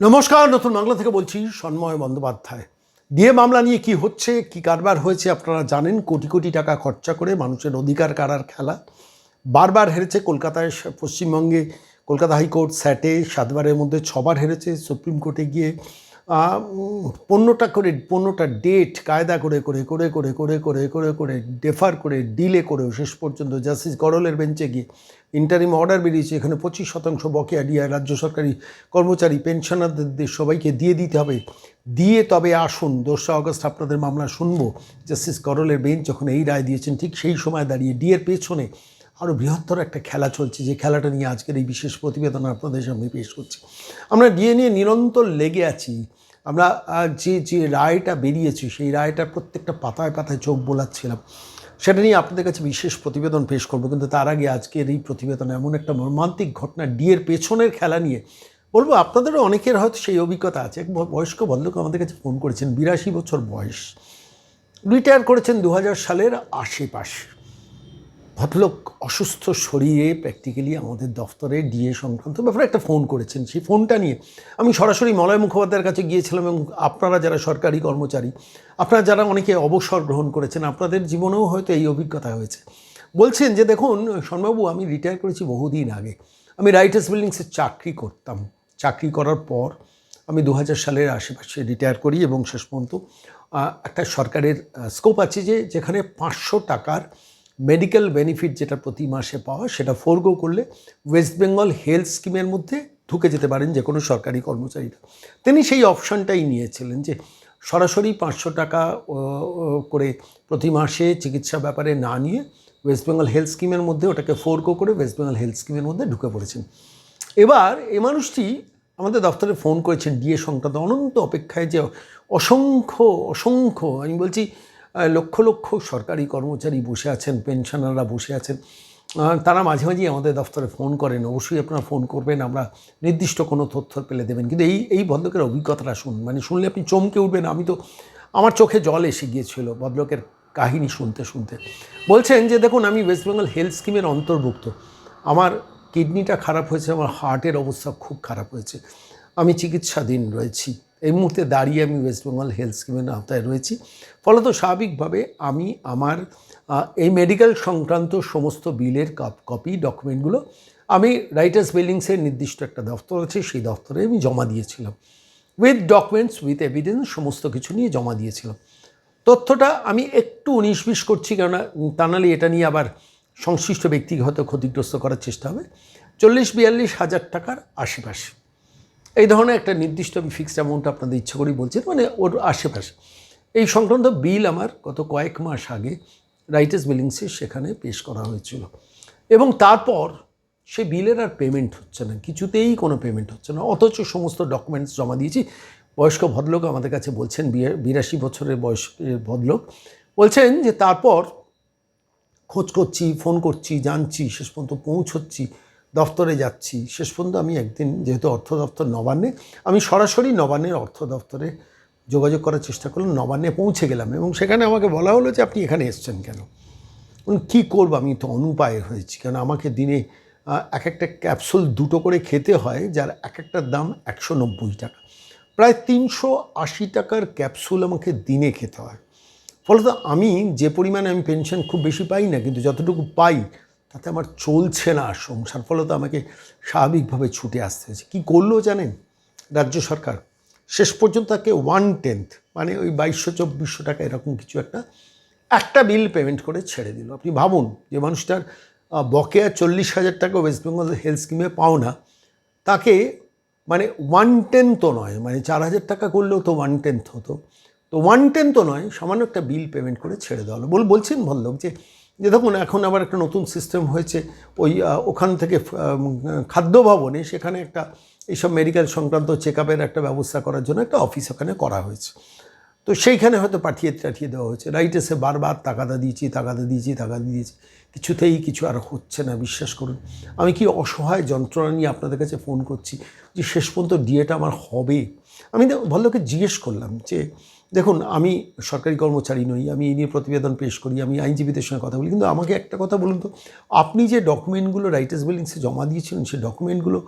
নমস্কার, নতুন বাংলা থেকে বলছি সন্ময় বন্দ্যোপাধ্যায়। দিয়ে মামলা নিয়ে কি হচ্ছে, কি কারবার হয়েছে আপনারা জানেন, কোটি কোটি টাকা খরচা করে মানুষের অধিকার কারার খেলা। বারবার হেরেছে কলকাতায়, পশ্চিমবঙ্গে, কলকাতা হাইকোর্ট স্যাটে, সাতবারের মধ্যে ছবার হেরেছে, সুপ্রিম কোর্টে গিয়ে পনেরোটা করে, পণ্যটা ডেট কায়দা করে করে করে করে করে করে করে করে ডেফার করে ডিলে করে শেষ পর্যন্ত জাস্টিস গরলের বেঞ্চে গিয়ে ইন্টারিম অর্ডার বেরিয়েছে। এখানে পঁচিশ শতাংশ বকেয়া ডিআই রাজ্য সরকারি কর্মচারী পেনশনারদের সবাইকে দিয়ে দিতে হবে। দিয়ে তবে আসুন, দোসরা আগস্ট আপনাদের মামলা শুনব। জাস্টিস করলের বেঞ্চ যখন এই রায় দিয়েছেন, ঠিক সেই সময় দাঁড়িয়ে ডিএর পেছনে আরও বৃহত্তর একটা খেলা চলছে। যে খেলাটা নিয়ে আজকের এই বিশেষ প্রতিবেদন আপনাদের সামনে পেশ করছি। আমরা ডিএ নিয়ে নিরন্তর লেগে আছি। আমরা যে যে রায়টা বেরিয়েছি, সেই রায়টার প্রত্যেকটা পাতায় পাতায় চোখ বোলাচ্ছিলাম। সেটা নিয়ে আপনাদের কাছে বিশেষ প্রতিবেদন পেশ করব, কিন্তু তার আগে আজকের এই প্রতিবেদন এমন একটা মর্মান্তিক ঘটনা, ডিয়ের পেছনের খেলা নিয়ে। বলব, আপনাদেরও অনেকের হয়তো সেই অভিজ্ঞতা আছে। এক বয়স্ক ভদ্রলোক আমাদের কাছে ফোন করেছেন, বিরাশি বছর বয়স। রিটায়ার করেছেন দু হাজার সালের আশেপাশে। ভদ্রলোক অসুস্থ শরীরে প্র্যাকটিক্যালি আমাদের দফতরে ডিএ সংক্রান্ত ব্যাপারে একটা ফোন করেছেন। সেই ফোনটা নিয়ে আমি সরাসরি মলয় মুখোপাধ্যায়ের কাছে গিয়েছিলাম এবং আপনারা যারা সরকারি কর্মচারী, আপনারা যারা অনেকে অবসর গ্রহণ করেছেন, আপনাদের জীবনেও হয়তো এই অভিজ্ঞতা হয়েছে। বলছেন যে, দেখুন শর্মাবু আমি রিটায়ার করেছি বহুদিন আগে। আমি রাইটার্স বিল্ডিংসে চাকরি করতাম। চাকরি করার পর আমি দু হাজার সালের আশেপাশে রিটায়ার করি এবং শেষ পর্যন্ত একটা সরকারের স্কোপ আছে যে, যেখানে পাঁচশো টাকার মেডিকেল বেনিফিট যেটা প্রতি মাসে পাওয়া, সেটা ফোরগো করলে ওয়েস্ট বেঙ্গল হেলথ স্কিমের মধ্যে ঢুকে যেতে পারেন যে কোনো সরকারি কর্মচারীরা। তিনি সেই অপশানটাই নিয়েছিলেন যে সরাসরি পাঁচশো টাকা করে প্রতি মাসে চিকিৎসা ব্যাপারে না নিয়ে ওয়েস্ট বেঙ্গল হেলথ স্কিমের মধ্যে ওটাকে ফোরগো করে ওয়েস্ট বেঙ্গল হেলথ স্কিমের মধ্যে ঢুকে পড়েছেন। এবার এই মানুষটি আমাদের দপ্তরে ফোন করেছেন ডিএ সংক্রান্ত অনন্ত অপেক্ষায় যে অসংখ্য অসংখ্য, আমি বলছি লক্ষ লক্ষ সরকারি কর্মচারী বসে আছেন পেনশনাররা বসে আছেন। তারা মাঝে মাঝেই আমাদের দফতরে ফোন করেন। অবশ্যই আপনারা ফোন করবেন, আমরা নির্দিষ্ট কোনো তথ্য পেলে দেবেন। কিন্তু এই এই ভদ্রকের অভিজ্ঞতাটা শুন মানে শুনলে আপনি চমকে উঠবেন। আমি তো, আমার চোখে জল এসে গিয়েছিল ভদ্রকের কাহিনী শুনতে শুনতে। বলছেন যে, দেখুন, আমি ওয়েস্ট বেঙ্গল হেলথ স্কিমের অন্তর্ভুক্ত। আমার কিডনিটা খারাপ হয়েছে, আমার হার্টের অবস্থা খুব খারাপ হয়েছে। আমি চিকিৎসাধীন রয়েছি। এই মুহূর্তে দাঁড়িয়ে আমি ওয়েস্ট বেঙ্গল হেলথ স্কিমের আওতায় রয়েছি। ফলত স্বাভাবিকভাবে আমি আমার এই মেডিকেল সংক্রান্ত সমস্ত বিলের কপি ডকুমেন্টগুলো আমি রাইটার্স বিল্ডিংসের নির্দিষ্ট একটা দফতর আছে, সেই দফতরে আমি জমা দিয়েছিলাম। উইথ ডকুমেন্টস উইথ এভিডেন্স সমস্ত কিছু নিয়ে জমা দিয়েছিলাম। তথ্যটা আমি একটু উনিশ বিশ করছি কেননা তা নাহলে এটা নিয়ে আবার সংশ্লিষ্ট ব্যক্তিকে হয়তো ক্ষতিগ্রস্ত করার চেষ্টা হবে। চল্লিশ বিয়াল্লিশ হাজার টাকার আশেপাশে। এই ধরনের একটা নির্দিষ্ট আমি ফিক্সড অ্যামাউন্ট আপনাদের ইচ্ছে করেই বলছি মানে ওর আশেপাশে। এই সংক্রান্ত বিল আমার গত কয়েক মাস আগে রাইটার্স বিলিংসে সেখানে পেশ করা হয়েছিল। এবং তারপর সে বিলের আর পেমেন্ট হচ্ছে না, কিছুতেই কোনো পেমেন্ট হচ্ছে না। অথচ সমস্ত ডকুমেন্টস জমা দিয়েছি। বয়স্ক ভদ্রলোক আমাদের কাছে বলছেন বিরাশি বছরের বয়সের ভদ্রলোক, বলছেন যে তারপর খোঁজ করছি ফোন করছি, জানছি, শেষ পর্যন্ত পৌঁছচ্ছি। দফতরে যাচ্ছি। শেষ পর্যন্ত আমি একদিন যেহেতু অর্থ দপ্তর নবান্নে, আমি সরাসরি নবান্নের অর্থ দপ্তরে যোগাযোগ করার চেষ্টা করলাম, নবান্নে পৌঁছে গেলাম এবং সেখানে আমাকে বলা হলো যে আপনি এখানে এসছেন কেন? কী করব? আমি তো অনুপায় হয়েছি। কেন আমাকে দিনে এক একটা ক্যাপসুল দুটো করে খেতে হয়, যার এক একটার দাম একশো নব্বই টাকা। প্রায় তিনশো আশি টাকার ক্যাপসুল আমাকে দিনে খেতে হয়। ফলত আমি যে পরিমাণে আমি পেনশন খুব বেশি পাই না, কিন্তু যতটুকু পাই তাতে আমার চলছে না সংসার তো আমাকে স্বাভাবিকভাবে ছুটে আসতে হয়েছে। কী করল জানেন? রাজ্য সরকার, শেষ পর্যন্ত তাকে ওয়ান টেন্থ মানে ওই বাইশশো চব্বিশশো টাকা এরকম কিছু একটা একটা বিল পেমেন্ট করে ছেড়ে দিল। আপনি ভাবুন যে মানুষটার বকেয়া চল্লিশ হাজার টাকা ওয়েস্ট বেঙ্গল হেলথ স্কিমে পাও না তাকে মানে ওয়ান টেন্থও নয় মানে চার হাজার টাকা করলেও তো ওয়ান টেন্থ হতো। তো ওয়ান টেন্থও নয়, সামান্য একটা বিল পেমেন্ট করে ছেড়ে দেওয়া হলো। বল, বলছেন ভদ্রলোক যে যে দেখুন, এখন আবার একটা নতুন সিস্টেম হয়েছে। ওই ওখান থেকে খাদ্য ভবনে সেখানে একটা এইসব মেডিকেল সংক্রান্ত চেক একটা ব্যবস্থা করার জন্য একটা অফিস ওখানে করা হয়েছে। তো সেইখানে হয়তো পাঠিয়ে টাঠিয়ে দেওয়া হয়েছে। রাইট এসে বারবার তাকাদা দিয়েছি তাকাদা দিয়েছি তাকাদা দিয়েছি। কিছুতেই কিছু আর হচ্ছে না, বিশ্বাস করুন। আমি কি অসহায় যন্ত্রণা নিয়ে আপনাদের কাছে ফোন করছি যে শেষ পর্যন্ত ডিএটা আমার হবে? আমি ভদ্রলোকে জিজ্ঞেস করলাম যে দেখুন, আমি সরকারি কর্মচারী নই, আমি এই নিয়ে প্রতিবেদন পেশ করি, আমি আইনজীবীদের সঙ্গে কথা বলি, কিন্তু আমাকে একটা কথা বলুন তো, আপনি যে ডকুমেন্টগুলো রাইটার্স বিল্ডিংসে জমা দিয়েছিলেন, সেই ডকুমেন্টগুলো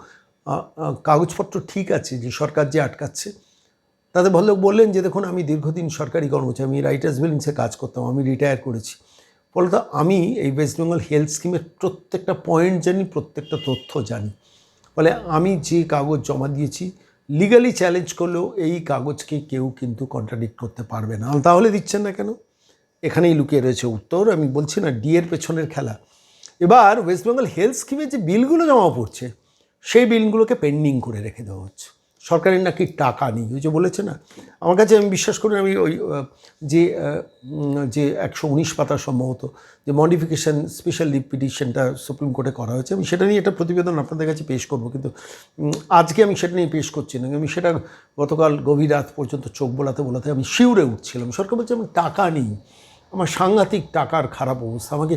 কাগজপত্র ঠিক আছে যে সরকার যে আটকাচ্ছে? তাতে ভদ্রলোক বললেন যে, দেখুন, আমি দীর্ঘদিন সরকারি কর্মচারী, আমি রাইটার্স বিলিংসে কাজ করতাম, আমি রিটায়ার করেছি। ফলত আমি এই ওয়েস্ট বেঙ্গল হেলথ স্কিমের প্রত্যেকটা পয়েন্ট জানি, প্রত্যেকটা তথ্য জানি। ফলে আমি যে কাগজ জমা দিয়েছি লিগালি চ্যালেঞ্জ করলেও এই কাগজকে কেউ কিন্তু কন্ট্রাডিক্ট করতে পারবে না। তাহলে দিচ্ছেন না কেন? এখানেই লুকিয়ে রয়েছে উত্তর। আমি বলছি না ডিএর পেছনের খেলা। এবার ওয়েস্ট বেঙ্গল হেলথ স্কিমে যে বিলগুলো জমা পড়ছে, সেই বিলগুলোকে পেন্ডিং করে রেখে দেওয়া হচ্ছে। সরকারের নাকি টাকা নেই। ওই যে বলেছে না? আমার কাছে আমি বিশ্বাস করি আমি ওই যে যে একশো উনিশ পাতা সম্ভবত যে মডিফিকেশন, স্পেশাল পিটিশনটা সুপ্রিম কোর্টে করা হয়েছে, আমি সেটা নিয়ে একটা প্রতিবেদন আপনাদের কাছে পেশ করব। কিন্তু আজকে আমি সেটা নিয়ে পেশ করছি না। আমি সেটা গতকাল গভীর রাত পর্যন্ত চোখ বোলাতে বোলাতে আমি শিউরে উঠছিলাম। সরকার বলছে আমি টাকা নেই। আমার সাংঘাতিক টাকার খারাপ অবস্থা। আমাকে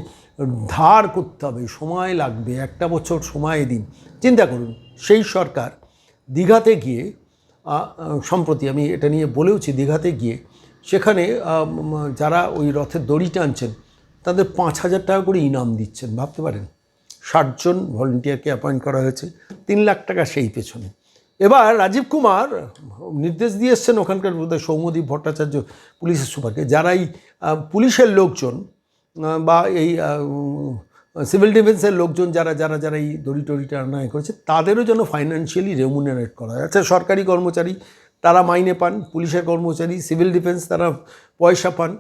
ধার করতে হবে। সময় লাগবে। একটা বছর সময় দিন। চিন্তা করুন, সেই সরকার দীঘাতে গিয়ে সম্প্রতি আমি এটা নিয়ে বলেওছি দীঘাতে গিয়ে, সেখানে যারা ওই রথের দড়ি টানছেন, তাদের পাঁচ হাজার টাকা করে ইনাম দিচ্ছেন, ভাবতে পারেন। ষাটজন ভলেন্টিয়ারকে অ্যাপয়েন্ট করা হয়েছে, তিন লাখ টাকা সেই পেছনে। এবার রাজীব কুমার, নির্দেশ দিয়ে এসছেন ওখানকার বোধহয় সৌম্যদীপ ভট্টাচার্য পুলিশের সুপারকে, যারা এই পুলিশের লোকজন বা এই সিভিল ডিফেন্সের লোকজন যারা যারা যারা এই দড়ি টড়ি টানায় করেছে, তাদেরও যেন ফাইন্যান্সিয়ালি রেমুনারেট করা হয় আচ্ছা সরকারি কর্মচারী তারা মাইনে পান, পুলিশের কর্মচারী, সিভিল ডিফেন্স তারা পয়সা পান,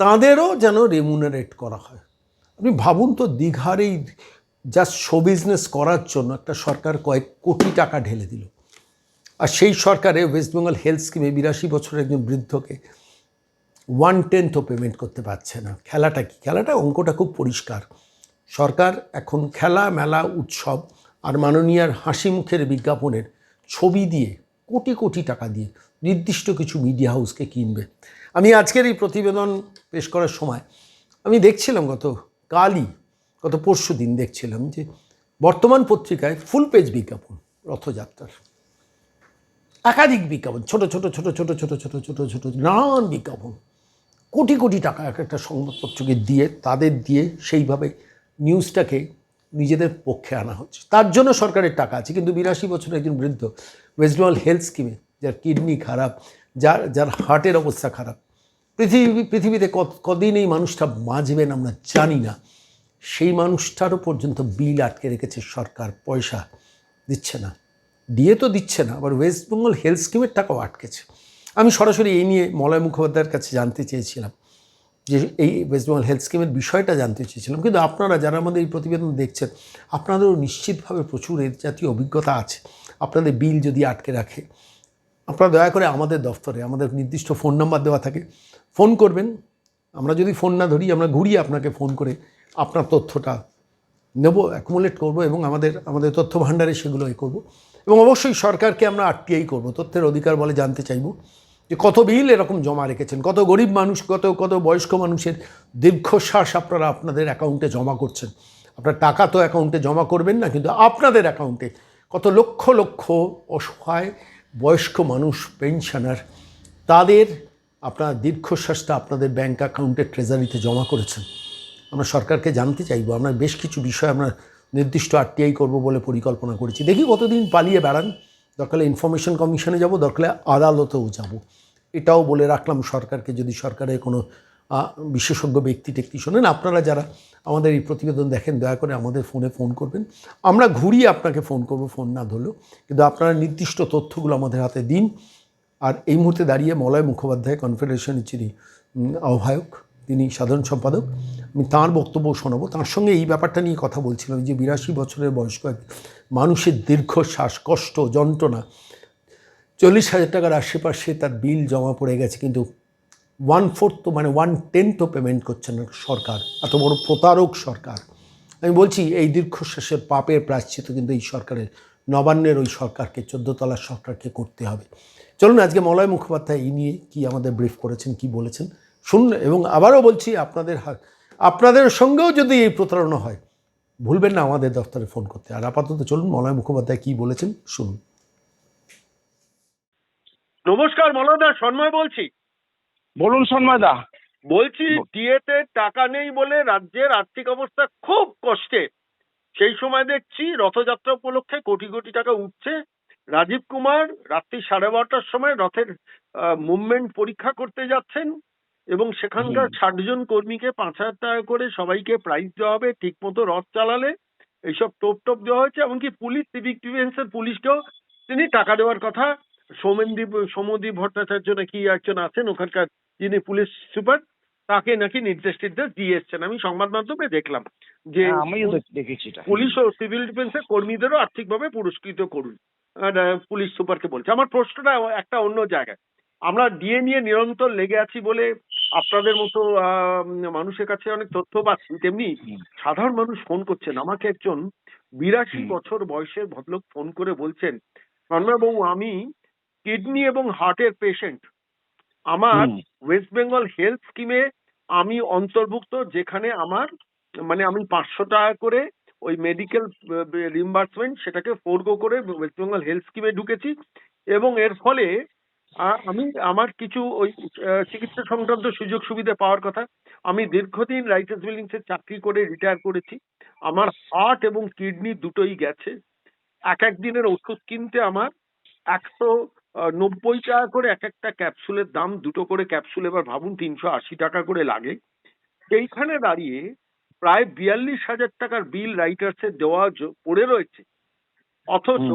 তাদেরও যেন রেমুনারেট করা হয়। আপনি ভাবুন তো দীঘার এই জাস্ট শো বিজনেস করার জন্য একটা সরকার কয়েক কোটি টাকা ঢেলে দিল। আর সেই সরকারে ওয়েস্ট বেঙ্গল হেলথ স্কিমে বিরাশি বছরের একজন বৃদ্ধকে ওয়ান টেন্থও পেমেন্ট করতে পারছে না। খেলাটা কি? খেলাটা অঙ্কটা খুব পরিষ্কার। সরকার এখন খেলা, মেলা, উৎসব আর মাননীয়ার হাসি মুখের বিজ্ঞাপনের ছবি দিয়ে কোটি কোটি টাকা দিয়ে নির্দিষ্ট কিছু মিডিয়া হাউসকে কিনবে। আমি আজকের এই প্রতিবেদন পেশ করার সময় আমি দেখছিলাম গত কালই, গত পরশু দিন দেখছিলাম যে বর্তমান পত্রিকায় ফুল পেজ বিজ্ঞাপন, রথযাত্রার। একাধিক বিজ্ঞাপন ছোট ছোট ছোট ছোট ছোট ছোট ছোট ছোট, নানান বিজ্ঞাপন। কোটি কোটি টাকা এক একটা সংবাদপত্রকে দিয়ে, তাদের দিয়ে সেইভাবে নিউজটাকে নিজেদের পক্ষে আনা হচ্ছে। তার জন্য সরকারের টাকা আছে, কিন্তু বিরাশি বছরের একজন বৃদ্ধ ওয়েস্ট বেঙ্গল হেলথ স্কিমে যার কিডনি খারাপ, যার যার হার্টের অবস্থা খারাপ, পৃথিবী, পৃথিবীতে কদিন এই মানুষটা বাঁচবেন আমরা জানি না। সেই মানুষটারও পর্যন্ত বিল আটকে রেখেছে সরকার, পয়সা দিচ্ছে না। দিয়ে তো দিচ্ছে না, আবার ওয়েস্ট বেঙ্গল হেলথ স্কিমের টাকাও আটকেছে। আমি সরাসরি এই নিয়ে মলয় মুখোপাধ্যায়ের কাছে জানতে চেয়েছিলাম। যে এই ওয়েস্ট বেঙ্গল হেলথ স্কিমের বিষয়টা জানতে চেয়েছিলাম। কিন্তু আপনারা যারা আমাদের এই প্রতিবেদন দেখছেন, আপনাদেরও নিশ্চিতভাবে প্রচুর এর জাতীয় অভিজ্ঞতা আছে। আপনাদের বিল যদি আটকে রাখে, আপনারা দয়া করে আমাদের দফতরে আমাদের নির্দিষ্ট ফোন নাম্বার দেওয়া থাকে, ফোন করবেন। আমরা যদি ফোন না ধরি, আমরা ঘুরিয়ে আপনাকে ফোন করে আপনার তথ্যটা নেব অ্যাকুমুলেট করব এবং আমাদের আমাদের তথ্য ভাণ্ডারে সেগুলো এ করব। এবং অবশ্যই সরকারকে আমরা আরটিআই করব, তথ্যের অধিকার বলে জানতে চাইব। যে কত বিল এরকম জমা রেখেছেন, কত গরিব মানুষ, কত কত বয়স্ক মানুষের দীর্ঘশ্বাস আপনারা আপনাদের অ্যাকাউন্টে জমা করছেন। আপনার টাকা তো অ্যাকাউন্টে জমা করবেন না, কিন্তু আপনাদের অ্যাকাউন্টে কত লক্ষ লক্ষ অসহায় বয়স্ক মানুষ, পেনশনার, তাদের আপনার দীর্ঘশ্বাসটা আপনাদের ব্যাঙ্ক অ্যাকাউন্টে ট্রেজারিতে জমা করেছেন। আমরা সরকারকে জানতে চাইব, আমরা বেশ কিছু বিষয় আমরা নির্দিষ্ট আরটিআই করব বলে পরিকল্পনা করেছি। দেখি কতদিন পালিয়ে বেড়ান। দরকারে ইনফরমেশন কমিশনে যাব দরকারে আদালতেও যাব। এটাও বলে রাখলাম সরকারকে যদি সরকারের কোনো বিশেষজ্ঞ ব্যক্তি টেক্তি শোনেন, আপনারা যারা আমাদের এই প্রতিবেদন দেখেন, দয়া করে আমাদের ফোনে ফোন করবেন। আমরা ঘুরিয়ে আপনাকে ফোন করব, ফোন না ধরলেও। কিন্তু আপনারা নির্দিষ্ট তথ্যগুলো আমাদের হাতে দিন। আর এই মুহূর্তে দাঁড়িয়ে মলয় মুখোপাধ্যায় কনফেডারেশনের যিনি আহ্বায়ক, তিনি সাধারণ সম্পাদক, আমি তাঁর বক্তব্য শোনাবো। তার সঙ্গে এই ব্যাপারটা নিয়ে কথা বলছিলাম যে বিরাশি বছরের বয়স্ক মানুষের দীর্ঘশ্বাস কষ্ট যন্ত্রণা চল্লিশ হাজার টাকার আশেপাশে তার বিল জমা পড়ে গেছে, কিন্তু ওয়ান ফোর্থ তো মানে ওয়ান টেন্থও পেমেন্ট করছে না সরকার, এত বড় প্রতারক সরকার। আমি বলছি, এই দীর্ঘশ্বাসের পাপের প্রায়শ্চিত কিন্তু এই সরকারের, নবান্নের ওই সরকারকে, চোদ্দতলার সরকারকে করতে হবে। চলুন, আজকে মলয় মুখোপাধ্যায় এই নিয়ে কি আমাদের ব্রিফ করেছেন, কি বলেছেন? শুনুন, এবং আবারও বলছি, আপনাদের আপনাদের সঙ্গেও যদি এই প্রতারণা হয়, ভুলবেন না আমাদের দফতরে ফোন করতে। আর আপাতত চলুন, মলয় মুখোপাধ্যায় কী বলেছেন, শুনুন। নমস্কার মলদা সন্ময় বলছি। বলুন সন্ময় দা বলছি ডিএতে টাকা নেই বলে রাজ্যের আর্থিক অবস্থা খুব কষ্টে। সেই সময় দেখছি রথযাত্রা উপলক্ষে কোটি কোটি টাকা উঠছে। রাজীব কুমার রাত্রি সাড়ে বারোটার সময় রথের মুভমেন্ট পরীক্ষা করতে যাচ্ছেন এবং সেখানকার। ষাট জন কর্মীকে পাঁচ হাজার টাকা করে সবাইকে প্রাইজ দেওয়া হবে ঠিক মতো রথ চালালে। এইসব টোপ টোপ দেওয়া হয়েছে এমনকি পুলিশ সিভিক ডিফেন্সের পুলিশকেও তিনি টাকা দেওয়ার কথা সৌমেনদীপ সৌমদীপ ভট্টাচার্য নাকি একজন আছেন ওখানকার যিনি পুলিশ সুপার তাকে নাকি নির্দেশ টির্দেশ দিয়ে এসছেন। আমি সংবাদ মাধ্যমে দেখলাম যে হ্যাঁ, দেখেছি পুলিশ ও সিভিল ডিফেন্সের কর্মীদেরও আর্থিকভাবে পুরস্কৃত করুন। পুলিশ সুপারকে বলছে। আমার প্রশ্নটা একটা অন্য জায়গায়। আমরা ডিএ নিয়ে নিরন্তর লেগে আছি বলে আপনাদের মতো আহ, মানুষের কাছে অনেক তথ্য পাচ্ছি তেমনি সাধারণ মানুষ ফোন করছেন। আমাকে একজন বিরাশি বছর বয়সের ভদ্রলোক ফোন করে বলছেন বাবু আমি কিডনি এবং হার্টের পেশেন্ট আমার ওয়েস্ট বেঙ্গল হেলথ স্কিমে আমি অন্তর্ভুক্ত যেখানে আমার মানে আমি পাঁচশো টাকা করে ওই মেডিকেল রিম্বার্সমেন্ট সেটাকে ফোরগো করে ওয়েস্ট বেঙ্গল হেলথ স্কিমে ঢুকেছি এবং এর ফলে আমি আমার কিছু ওই চিকিৎসা সংক্রান্ত সুযোগ সুবিধা পাওয়ার কথা। আমি দীর্ঘদিন রাইটার্স বিল্ডিংস এর চাকরি করে রিটায়ার করেছি। আমার হার্ট এবং কিডনি দুটোই গেছে। এক এক দিনের ওষুধ কিনতে আমার একশো নব্বই টাকা করে এক একটা ক্যাপসুলের দাম দুটো করে ক্যাপসুল এবার ভাবুন তিনশো আশি টাকা করে লাগে। সেইখানে দাঁড়িয়ে প্রায় বিয়াল্লিশ হাজার টাকার বিল রাইটার্সের দেওয়া জ- পড়ে রয়েছে। অথচ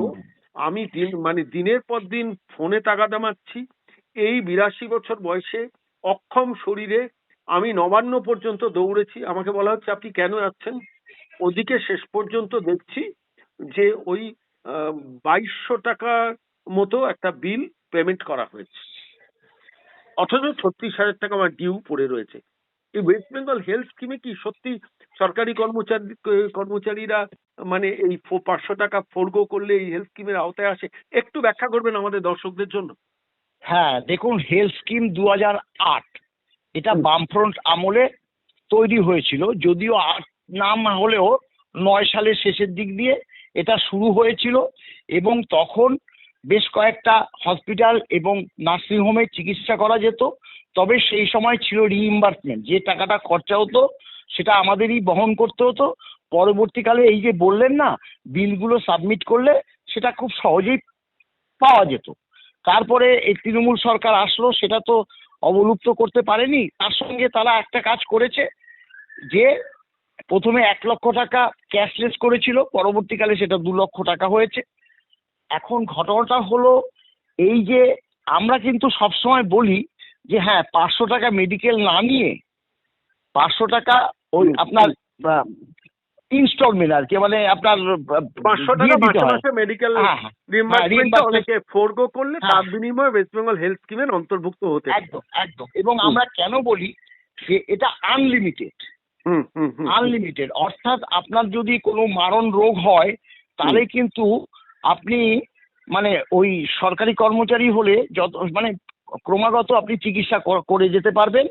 আমি দিন মানে দিনের পর দিন ফোনে টাকা দামাচ্ছি এই বিরাশি বছর বয়সে অক্ষম শরীরে আমি নবান্ন পর্যন্ত দৌড়েছি। আমাকে বলা হচ্ছে আপনি কেন যাচ্ছেন ওদিকে শেষ পর্যন্ত দেখছি যে ওই বাইশশো টাকা মতো একটা বিল পেমেন্ট করা হয়েছে। অথচ ছত্রিশ হাজার টাকা আমার ডিউ পড়ে রয়েছে। এই ওয়েস্ট বেঙ্গল হেলথ স্কিমে কি সত্যি সরকারি কর্মচারী কর্মচারীরা মানে এই পাঁচশো টাকা ফোরগো করলে এই হেলথ স্কিমের আওতায় আসে? একটু ব্যাখ্যা করবেন আমাদের দর্শকদের জন্য। হ্যাঁ দেখুন হেলথ স্কিম দু হাজার আট এটা বামফ্রন্ট আমলে তৈরি হয়েছিল। যদিও আট নাম হলেও নয় সালের শেষের দিক দিয়ে এটা শুরু হয়েছিল এবং তখন বেশ কয়েকটা হসপিটাল এবং নার্সিংহোমে চিকিৎসা করা যেত। তবে সেই সময় ছিল রিইম্বার্সমেন্ট যে টাকাটা খরচা হতো, সেটা আমাদেরই বহন করতে হতো। পরবর্তীকালে এই যে বললেন না, বিলগুলো সাবমিট করলে সেটা খুব সহজেই পাওয়া যেত। তারপরে এই তৃণমূল সরকার আসলো, সেটা তো অবলুপ্ত করতে পারেনি। তার সঙ্গে তারা একটা কাজ করেছে যে প্রথমে এক লক্ষ টাকা ক্যাশলেস করেছিল, পরবর্তীকালে সেটা দু লক্ষ টাকা হয়েছে। এখন ঘটনাটা হলো এই যে আমরা কিন্তু সবসময় বলি যে হ্যাঁ পাঁচশো টাকা মেডিকেল না নিয়ে পাঁচশো টাকা ওই আপনার ইনস্টলমেন্ট আর কি মানে আপনার পাঁচশো টাকা মাসে মাসে মেডিকেল হ্যাঁ হ্যাঁ। reimbursement- অনেকে ফোরগো করলে হ্যাঁ। তার বিনিময়ে ওয়েস্ট বেঙ্গল হেলথ স্কিমের অন্তর্ভুক্ত হতে একদম একদম। এবং আমরা কেন বলি যে এটা আনলিমিটেড হুম হুম হুম। আনলিমিটেড অর্থাৎ আপনার যদি কোনো মারণ রোগ হয় তাহলে কিন্তু আপনি মানে ওই সরকারি কর্মচারী হলে যত মানে ক্রমাগত আপনি চিকিৎসা করে যেতে পারবেন।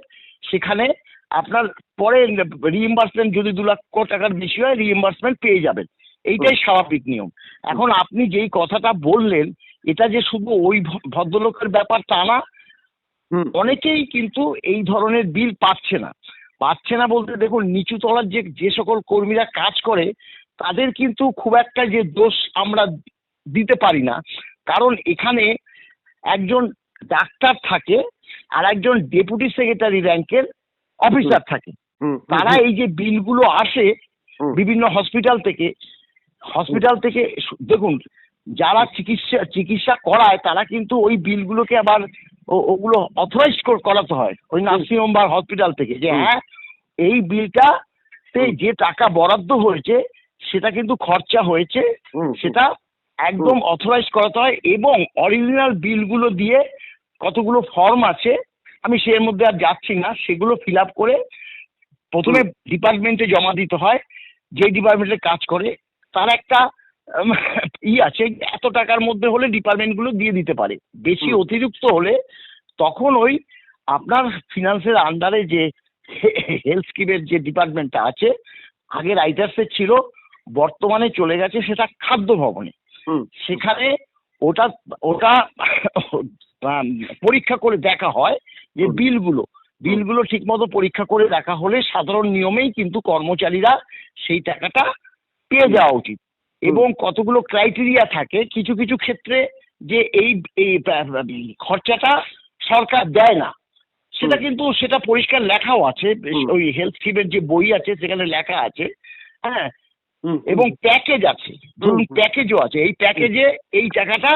সেখানে আপনার পরে রিইম্বার্সমেন্ট যদি দু লক্ষ টাকার বেশি হয় রিইম্বার্সমেন্ট পেয়ে যাবেন। এইটাই স্বাভাবিক নিয়ম। এখন আপনি যেই কথাটা বললেন এটা যে শুধু ওই ভদ্রলোকের ব্যাপার তা না অনেকেই কিন্তু এই ধরনের বিল পাচ্ছে না। পাচ্ছে না বলতে দেখুন নিচু তলার যে যে সকল কর্মীরা কাজ করে তাদের কিন্তু খুব একটা যে দোষ আমরা দিতে পারি না। কারণ এখানে একজন ডাক্তার থাকে আর একজন ডেপুটি সেক্রেটারি র্যাঙ্কের অফিসার থাকে। তারা এই যে বিলগুলো আসে বিভিন্ন হসপিটাল থেকে হসপিটাল থেকে দেখুন যারা চিকিৎসা চিকিৎসা করায় তারা কিন্তু ওই বিলগুলোকে আবার ওগুলো অথরাইজ করাতে হয়। ওই নার্সিংহোম বা হসপিটাল থেকে যে হ্যাঁ এই বিলটাতে যে টাকা বরাদ্দ হয়েছে সেটা কিন্তু খরচা হয়েছে সেটা একদম অথরাইজ করাতে হয় এবং অরিজিনাল বিলগুলো দিয়ে কতগুলো ফর্ম আছে আমি সের মধ্যে আর যাচ্ছি না সেগুলো ফিল আপ করে প্রথমে ডিপার্টমেন্টে জমা দিতে হয় যে ডিপার্টমেন্টে কাজ করে তার একটা ই আছে এত টাকার মধ্যে হলে ডিপার্টমেন্টগুলো দিয়ে দিতে পারে। বেশি অতিরিক্ত হলে তখন ওই আপনার ফিনান্সের আন্ডারে যে হেলথ স্কিমের যে ডিপার্টমেন্টটা আছে আগে রাইটার্সের ছিল বর্তমানে চলে গেছে সেটা খাদ্য ভবনে। সেখানে ওটা ওটা পরীক্ষা করে দেখা হয় যে। বিলগুলো। বিলগুলো ঠিকমতো পরীক্ষা করে দেখা হলে সাধারণ নিয়মেই কিন্তু কর্মচারীরা সেই টাকাটা পেয়ে যাওয়া উচিত। এবং কতগুলো ক্রাইটেরিয়া থাকে কিছু কিছু ক্ষেত্রে যে এই এই খরচাটা সরকার দেয় না। সেটা কিন্তু সেটা পরিষ্কার লেখাও আছে। ওই হেলথ স্কিমের যে বই আছে সেখানে লেখা আছে। হ্যাঁ এবং প্যাকেজ আছে। ধরুন। প্যাকেজও আছে। এই প্যাকেজে এই টাকাটা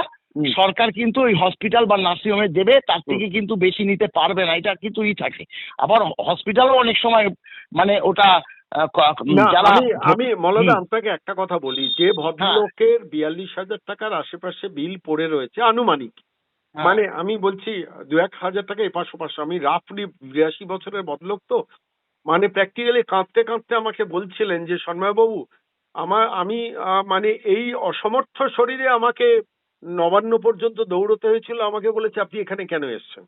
সরকার কিন্তু ওই হসপিটাল বা নার্সিং হোমে দেবে তার থেকে কিন্তু বেশি নিতে পারবে না। এটা কিন্তু ই থাকে। আবার হসপিটালও অনেক সময় মানে ওটা যারা আমি মলদা আপনাকে একটা কথা বলি। যে ভদ্রলোকের বিয়াল্লিশ হাজার টাকার আশেপাশে বিল পড়ে রয়েছে আনুমানিক। হ্যাঁ, মানে আমি বলছি দু এক হাজার টাকা এপাশ ওপাশ। আমি রাফলি বিরাশি বছরের ভদ্রলোক তো। মানে প্র্যাকটিক্যালি কাঁদতে কাঁদতে আমাকে বলছিলেন যে সন্ময়বাবু আমার আমি মানে এই অসমর্থ শরীরে আমাকে নবান্ন পর্যন্ত দৌড়তে হয়েছিল আমাকে বলেছে আপনি এখানে কেন এসেছেন?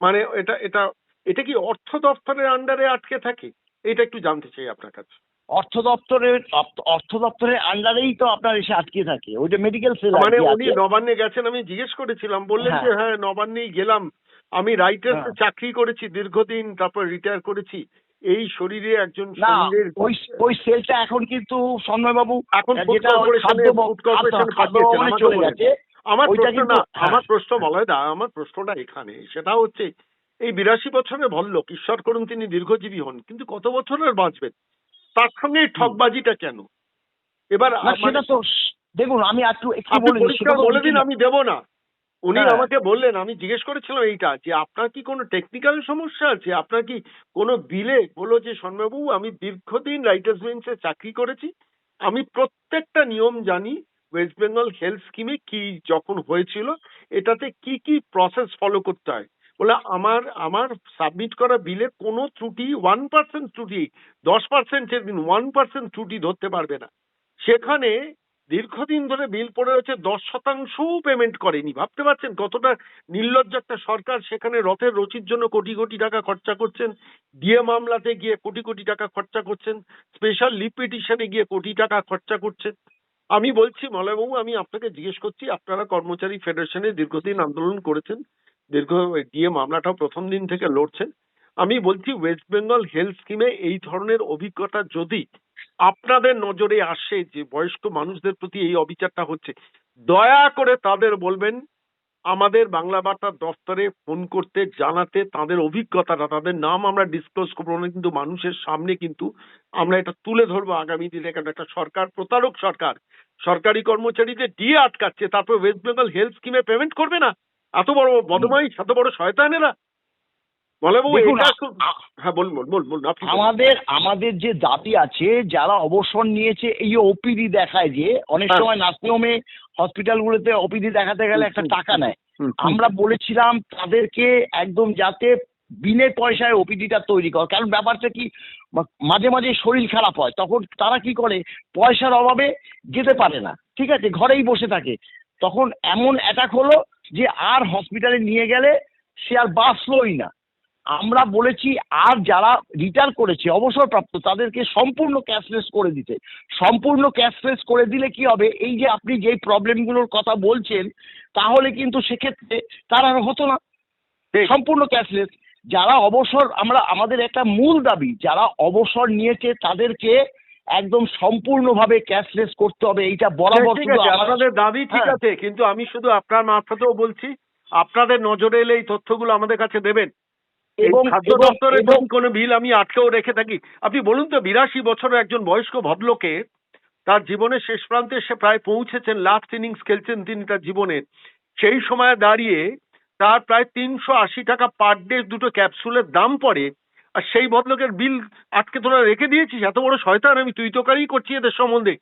মানে এটা এটা এটা কি অর্থ দপ্তরের আন্ডারে আটকে থাকে? এটা একটু জানতে চাই আপনার কাছে। অর্থ দপ্তরের অর্থ- দপ্তরের আন্ডারেই তো আপনার এসে আটকে থাকে। ওইটা মেডিকেল সেল মানে উনি নবান্নে গেছেন আমি জিজ্ঞেস করেছিলাম বললেন হ্যাঁ। যে হ্যাঁ নবান্নেই গেলাম। আমি রাইটার্স হ্যাঁ। চাকরি করেছি দীর্ঘদিন তারপর রিটায়ার করেছি। এই শরীরে একজন ওই ওই সেলটা এখন কিন্তু সন্ময়বাবু এখন যেটা ওই কর্পোরেশনে খাদ্য ব- ফুড কর্পোরেশন খাদ্য- খাদ্য পাঠিয়েছেন ভবনে আমাকে চলে গেছে। আমার প্রশ্ন না হ্যাঁ। আমার প্রশ্ন বলয় দা আমার প্রশ্নটা এখানে। সেটা হচ্ছে এই বিরাশি বছরের ভল্লোক ঈশ্বর করুন তিনি দীর্ঘজীবী হন কিন্তু কত বছরের বাঁচবেন? তার সঙ্গে ঠকবাজিটা কেন? এবার মানে- সেটা তো দেখুন আমি একটু একটু বলে দিন আমি দেব না। উনি হ্যাঁ। আমাকে বললেন আমি জিজ্ঞেস করেছিলাম এইটা যে আপনার কি কোনো টেকনিক্যাল সমস্যা আছে? আপনার কি কোনো বিলে বলো যে সন্ময়বাবু আমি দীর্ঘদিন রাইটার্স বেঞ্চে চাকরি করেছি। আমি প্রত্যেকটা নিয়ম জানি ওয়েস্ট বেঙ্গল হেলথ স্কিমে কি যখন হয়েছিল এটাতে কি কি প্রসেস ফলো করতে হয়। বলে আমার আমার সাবমিট করা বিলে কোনো ত্রুটি ওয়ান পার্সেন্ট ত্রুটি দশ পার্সেন্টের দিন ওয়ান পার্সেন্ট ত্রুটি ধরতে পারবে না। সেখানে দীর্ঘদিন ধরে বিল পড়ে রয়েছে, দশ শতাংশও পেমেন্ট করেনি। ভাবতে পারছেন কতটা নির্লজ্জ একটা সরকার? সেখানে রথের রচির জন্য কোটি কোটি টাকা খরচা করছেন, ডিএ মামলাতে গিয়ে কোটি কোটি টাকা খরচা করছেন স্পেশাল লিভ পিটিশনে গিয়ে কোটি টাকা খরচা করছেন। আমি বলছি, মলয়বাবু, আমি আপনাকে জিজ্ঞেস করছি, আপনারা কর্মচারী ফেডারেশনে দীর্ঘদিন আন্দোলন করেছেন, দীর্ঘ ডিএ মামলাটাও প্রথম দিন থেকে লড়ছেন। আমি বলছি ওয়েস্ট বেঙ্গল হেলথ স্কিমে এই ধরনের অভিজ্ঞতা যদি আপনাদের নজরে আসে যে বয়স্ক মানুষদের প্রতি এই অবিচারটা হচ্ছে, দয়া করে তাদের বলবেন, আমাদের বাংলা বার্তার দফতরে ফোন করতে, জানাতে, তাদের অভিজ্ঞতাটা, তাদের নাম আমরা ডিসক্লোজ করব না, কিন্তু মানুষের সামনে কিন্তু আমরা এটা তুলে ধরবো আগামী দিনে কারণ একটা সরকার, প্রতারক সরকার। সরকারি কর্মচারীদের দিয়ে আটকাচ্ছে, তারপর ওয়েস্ট বেঙ্গল হেলথ স্কিমে পেমেন্ট করবে না। এত বড় বদমাইশ, এত বড় শয়তানেরা। আমাদের আমাদের যে দাবি আছে যারা অবসর নিয়েছে এই ওপিডি দেখায় যে অনেক হ্যাঁ। সময় নার্সিং হোমে হসপিটালগুলোতে ওপিডি দেখাতে গেলে একটা টাকা নেয়। আমরা বলেছিলাম তাদেরকে একদম যাতে বিনে পয়সায় ওপিডিটা তৈরি কর। কারণ ব্যাপারটা কি মাঝে মাঝে শরীর খারাপ হয় তখন তারা কি করে পয়সার অভাবে যেতে পারে না। ঠিক আছে ঘরেই বসে থাকে। তখন এমন অ্যাটাক হলো যে আর হসপিটালে নিয়ে গেলে সে আর বাঁচলই না। আমরা বলেছি আর যারা রিটায়ার করেছে অবসরপ্রাপ্ত তাদেরকে সম্পূর্ণ ক্যাশলেস করে দিতে। সম্পূর্ণ ক্যাশলেস করে দিলে কি হবে? এই যে আপনি যেই প্রবলেমগুলোর কথা বলছেন তাহলে কিন্তু সেক্ষেত্রে তার আর হতো না। সম্পূর্ণ ক্যাশলেস যারা অবসর আমরা আমাদের একটা মূল দাবি যারা অবসর নিয়েছে তাদেরকে একদম সম্পূর্ণভাবে ক্যাশলেস করতে হবে। এইটা বরাবর আপনাদের দাবি ঠিক হ্যাঁ। আছে কিন্তু আমি শুধু আপনার মারফতেও বলছি আপনাদের নজরে এলে এই তথ্যগুলো আমাদের কাছে দেবেন। এবং খাদ্য দপ্তরের যদি কোনো বিল আমি আটকেও রেখে থাকি আপনি বলুন তো বিরাশি বছরের একজন বয়স্ক ভদ্রলোকে তার জীবনের শেষ প্রান্তে সে প্রায় পৌঁছেছেন লাস্ট ইনিংস খেলছেন তিনি তার জীবনের সেই সময় দাঁড়িয়ে তার প্রায় তিনশো আশি টাকা পার ডে দুটো ক্যাপসুলের দাম পড়ে আর সেই ভদ্রলোকের বিল আটকে তোরা রেখে দিয়েছিস এত বড় শয়তান আমি তুই তোকারি করছি এদের সম্বন্ধে।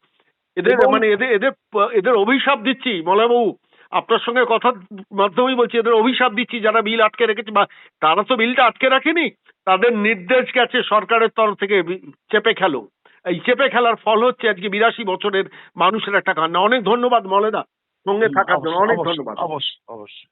এদের মানে এদের এদের এদের অভিশাপ দিচ্ছি মলয়বাবু আপনার সঙ্গে কথার মাধ্যমেই বলছি এদের অভিশাপ দিচ্ছি যারা বিল আটকে রেখেছে বা তারা তো বিলটা আটকে রাখেনি তাদের নির্দেশ গেছে সরকারের তরফ থেকে চেপে খেলো। এই চেপে খেলার ফল হচ্ছে আজকে বিরাশি বছরের মানুষের একটা কান্না। অনেক ধন্যবাদ মলেদা সঙ্গে থাকার জন্য অনেক ধন্যবাদ। অবশ্যই অবশ্যই।